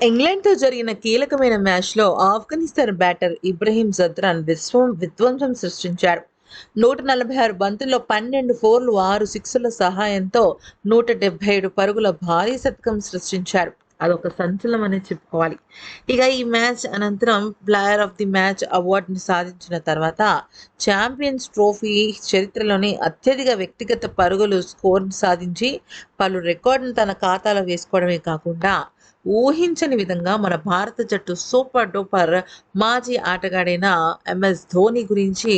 ఇంగ్లాండ్‌తో జరిగిన కీలకమైన మ్యాచ్‌లో ఆఫ్ఘనిస్తాన్ బ్యాటర్ ఇబ్రహీం జద్రాన్ విశ్వం విధ్వంసం సృష్టించాడు. 146 బంతుల్లో 12 ఫోర్లు, ఆరు సిక్స్ల సహాయంతో 177 పరుగుల భారీ శతకం సృష్టించాడు. అదొక సంచలనమనే చెప్పుకోవాలి. ఇక ఈ మ్యాచ్ అనంతరం ప్లేయర్ ఆఫ్ ది మ్యాచ్ అవార్డుని సాధించిన తర్వాత ఛాంపియన్స్ ట్రోఫీ చరిత్రలోనే అత్యధిక వ్యక్తిగత పరుగులు స్కోర్ సాధించి పలు రికార్డును తన ఖాతాలో వేసుకోవడమే కాకుండా ఊహించని విధంగా మన భారత జట్టు సూపర్ డూపర్ మాజీ ఆటగాడైన ఎంఎస్ ధోని గురించి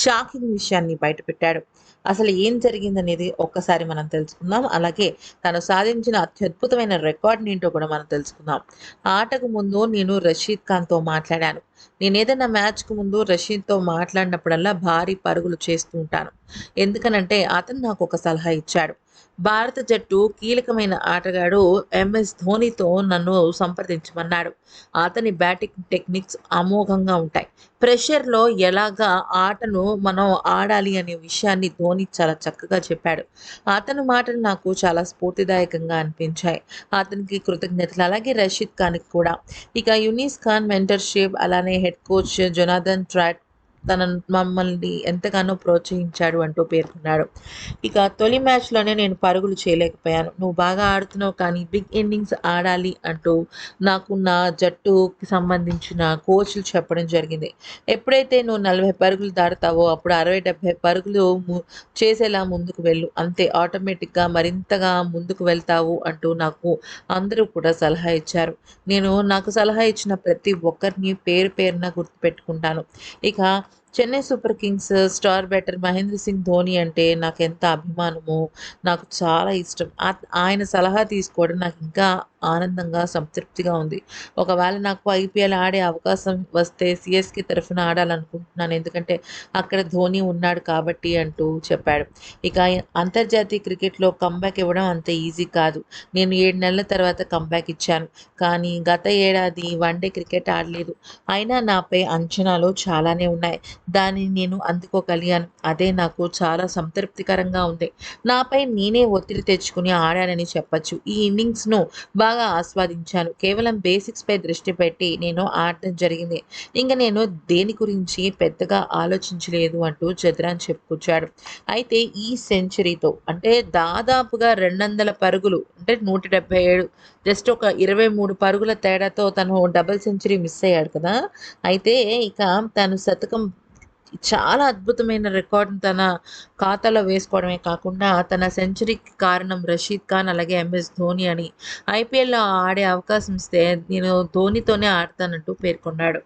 షాకింగ్ విషయాన్ని బయటపెట్టాడు. అసలు ఏం జరిగిందనేది ఒక్కసారి మనం తెలుసుకుందాం. అలాగే తను సాధించిన అత్యద్భుతమైన రికార్డునేంటో కూడా మనం తెలుసుకుందాం. ఆటకు ముందు నేను రషీద్ ఖాన్‌తో మాట్లాడాను. నేనేదైనా మ్యాచ్‌కు ముందు రషీద్‌తో మాట్లాడినప్పుడల్లా భారీ పరుగులు చేస్తూ ఉంటాను. ఎందుకనంటే అతను నాకు ఒక సలహా ఇచ్చాడు. భారత జట్టు కీలకమైన ఆటగాడు ఎంఎస్ ధోనితో నన్ను సంప్రదించమన్నాడు. అతని బ్యాటింగ్ టెక్నిక్స్ అమోఘంగా ఉంటాయి. ప్రెషర్‌లో ఎలాగా ఆటను మనం ఆడాలి అనే విషయాన్ని ధోని చాలా చక్కగా చెప్పాడు. అతని మాటలు నాకు చాలా స్ఫూర్తిదాయకంగా అనిపించాయి. అతనికి కృతజ్ఞతలు. అలాగే రషీద్ ఖాన్‌కి కూడా. ఇక యునీస్ ఖాన్ మెంటర్‌షిప్ అలానే హెడ్ కోచ్ జొనాథన్ ట్రాట్ తన మమ్మల్ని ఎంతగానో ప్రోత్సహించాడు అంటూ పేర్కొన్నాడు. ఇక తొలి మ్యాచ్‌లోనే నేను పరుగులు చేయలేకపోయాను. నువ్వు బాగా ఆడుతున్నావు కానీ బిగ్ ఇన్నింగ్స్ ఆడాలి అంటూ నాకు నా జట్టుకి సంబంధించిన కోచ్‌లు చెప్పడం జరిగింది. ఎప్పుడైతే నువ్వు 40 పరుగులు దాడతావో అప్పుడు 60, 70 పరుగులు ము చేసేలా ముందుకు వెళ్ళు. అంతే ఆటోమేటిక్‌గా మరింతగా ముందుకు వెళ్తావు అంటూ నాకు అందరూ కూడా సలహా ఇచ్చారు. నేను నాకు సలహా ఇచ్చిన ప్రతి ఒక్కరిని పేరు పేరున గుర్తుపెట్టుకుంటాను. ఇక path. Chennai super kings star batter Mahendra Singh Dhoni అంటే నాకు ఎంత అభిమానమో, నాకు చాలా ఇష్టం. ఆయన సలహా తీసుకోవడం నాకు ఇంకా ఆనందంగా, సంతృప్తిగా ఉంది. ఒకవేళ నాకు ఐపీఎల్ ఆడే అవకాశం వస్తే సిఎస్కే తరఫున ఆడాలనుకుంటున్నాను. ఎందుకంటే అక్కడ ధోని ఉన్నాడు కాబట్టి అంటూ చెప్పాడు. ఇక అంతర్జాతీయ క్రికెట్‌లో కంబ్యాక్ ఇవ్వడం అంత ఈజీ కాదు. నేను ఏడు నెలల తర్వాత కమ్‌బ్యాక్ ఇచ్చాను. కానీ గత ఏడాది వన్‌డే క్రికెట్ ఆడలేదు. అయినా నాపై అంచనాలు చాలానే ఉన్నాయి. దానిని నేను అందుకోగలిగాను. అదే నాకు చాలా సంతృప్తికరంగా ఉంది. నాపై నేనే ఒత్తిడి తెచ్చుకుని ఆడానని చెప్పొచ్చు. ఈ ఇన్నింగ్స్‌ను బాగా ఆస్వాదించాను. కేవలం బేసిక్స్‌పై దృష్టి పెట్టి నేను ఆడటం జరిగింది. ఇంక నేను దేని గురించి పెద్దగా ఆలోచించలేదు అంటూ జద్రాన్ చెప్పుకొచ్చాడు. అయితే ఈ సెంచరీతో అంటే దాదాపుగా 200 పరుగులు అంటే 177 జస్ట్ ఒక 23 పరుగుల తేడాతో తను డబుల్ సెంచరీ మిస్ అయ్యాడు కదా! అయితే ఇక తను శతకం చాలా అద్భుతమైన రికార్డును తన ఖాతాలో వేసుకోవడమే కాకుండా తన సెంచరీకి కారణం రషీద్ ఖాన్ అలాగే ఎంఎస్ ధోని అని ఐపీఎల్‌లో ఆడే అవకాశం ఇస్తే నేను ధోనితోనే ఆడతానంటూ పేర్కొన్నాడు.